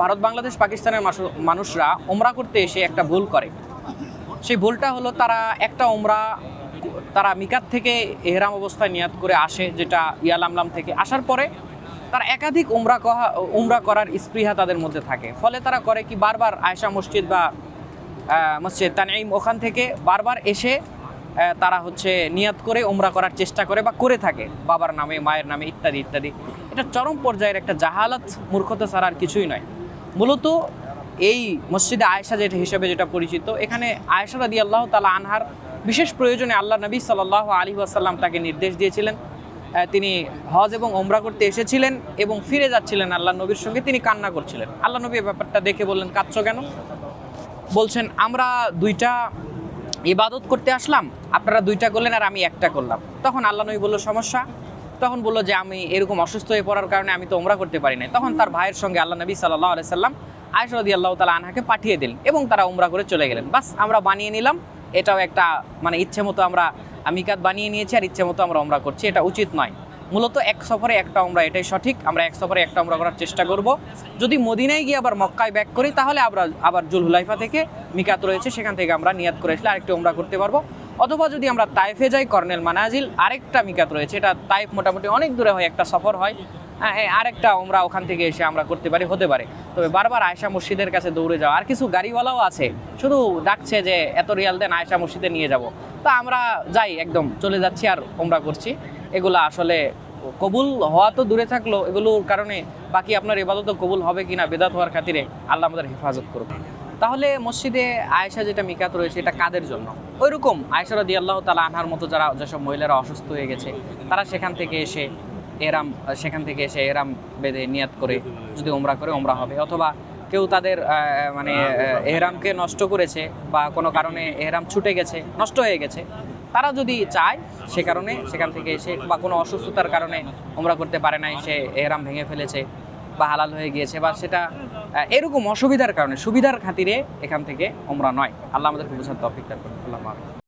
ভারত, বাংলাদেশ, পাকিস্তানের মানুষরা ওমরা করতে এসে একটা ভুল করে। সেই ভুলটা হলো তারা একটা ওমরা তারা মিকাত থেকে এহরাম অবস্থায় নিয়াত করে আসে, যেটা ইয়ালামলাম থেকে আসার পরে তারা একাধিক উমরা উমরা করার স্পৃহা তাদের মধ্যে থাকে। ফলে তারা করে কি বারবার আয়সা মসজিদ বা মসজিদ তানাইম ওখান থেকে বারবার এসে তারা হচ্ছে নিয়াত করে, উমরা করার চেষ্টা করে বা করে থাকে। বাবার নামে, মায়ের নামে ইত্যাদি ইত্যাদি। এটা চরম পর্যায়ের একটা জাহালাত, মূর্খতা ছাড়া আর কিছুই নয়। মূলত এই মসজিদে আয়েশা যেটা হিসেবে যেটা পরিচিত, এখানে আয়েশা রাদি আল্লাহ তালা আনহার বিশেষ প্রয়োজনে আল্লাহ নবী সাল্লাহ আলী আসাল্লাম তাকে নির্দেশ দিয়েছিলেন। তিনি হজ এবং ওমরা করতে এসেছিলেন এবং ফিরে যাচ্ছিলেন আল্লাহ নবীর সঙ্গে, তিনি কান্না করছিলেন। আল্লাহ নবী ব্যাপারটা দেখে বললেন, কাঁদছো কেন? বলছেন, আমরা দুইটা ইবাদত করতে আসলাম, আপনারা দুইটা করলেন আর আমি একটা করলাম। তখন আল্লাহ নবী বলল, সমস্যা? তখন বলল যে আমি এরকম অসুস্থ হয়ে পড়ার কারণে আমি তো ওমরা করতে পারি না তখন তার ভাইয়ের সঙ্গে আল্লাহ নবী সাল্লাহ আলাই সাল্লাম আয়সরদি আল্লাহ তালা আনহাকে পাঠিয়ে দিলেন এবং তারা ওমরা করে চলে গেলেন। বাস, আমরা বানিয়ে নিলাম। এটাও একটা মানে ইচ্ছে মতো আমরা, আমিকাত বানিয়ে নিয়েছি আর ইচ্ছে মতো আমরা ওমরা করছি। এটা উচিত নয়। মূলত এক সফরে একটা ওমরা এটাই সঠিক। আমরা এক সফরে একটা ওমরা করার চেষ্টা করব। যদি মদিনায় গিয়ে আবার মক্কায় ব্যাক করি, তাহলে আমরা আবার জুল হুলাইফা থেকে মিকাত রয়েছে। সেখান থেকে আমরা নিয়াত করে আসলে আরেকটা ওমরা করতে পারব। অথবা যদি আমরা তাইফে যাই কর্নেল মানাজিল আরেকটা মিকাত রয়েছে। এটা তাইফ মোটামুটি অনেক দূরে হয় একটা সফর হয়। হ্যাঁ, এই আরেকটা আমরা ওখান থেকে এসে আমরা করতে পারি হতে পারে। তবে বারবার আয়সা মসজিদের কাছে দৌড়ে যাওয়া আর কিছু গাড়িওয়ালাও আছে শুধু ডাকছে যে এত রিয়াল দেন আয়সা মসজিদে নিয়ে যাব। তা আমরা যাই একদম চলে যাচ্ছি আর ওমরা করছি। এগুলো আসলে কবুল হওয়া তো দূরে থাকল এগুলোর কারণে বাকি আপনার ইবাদত কবুল হবে কিনা বেদাত হওয়ার খাতিরে আল্লাহ আমাদের হেফাজত করুক। তাহলে মসজিদে আয়েশা যেটা মিকাত রয়েছে, এটা কাদের জন্য? ওইরকম আয়েশা রাদি আল্লাহ তালা আনহার মতো যারা, যেসব মহিলারা অসুস্থ হয়ে গেছে, তারা সেখান থেকে এসে এরাম, সেখান থেকে এসে এরাম বেঁধে নিয়াত করে, যদি ওমরা করে ওমরা হবে। অথবা কেউ তাদের মানে এহরামকে নষ্ট করেছে বা কোনো কারণে এহরাম ছুটে গেছে, নষ্ট হয়ে গেছে, তারা যদি চায়, সে কারণে সেখান থেকে এসে বা কোনো অসুস্থতার কারণে ওমরা করতে পারে নাই, সে এহরাম ভেঙে ফেলেছে বা হালাল হয়ে গিয়েছে বা সেটা এরকম অসুবিধার কারণে, সুবিধার খাতিরে এখান থেকে ওমরা নয় আল্লাহ আমাদেরকে বোঝার তফিক করে আল্লাহ।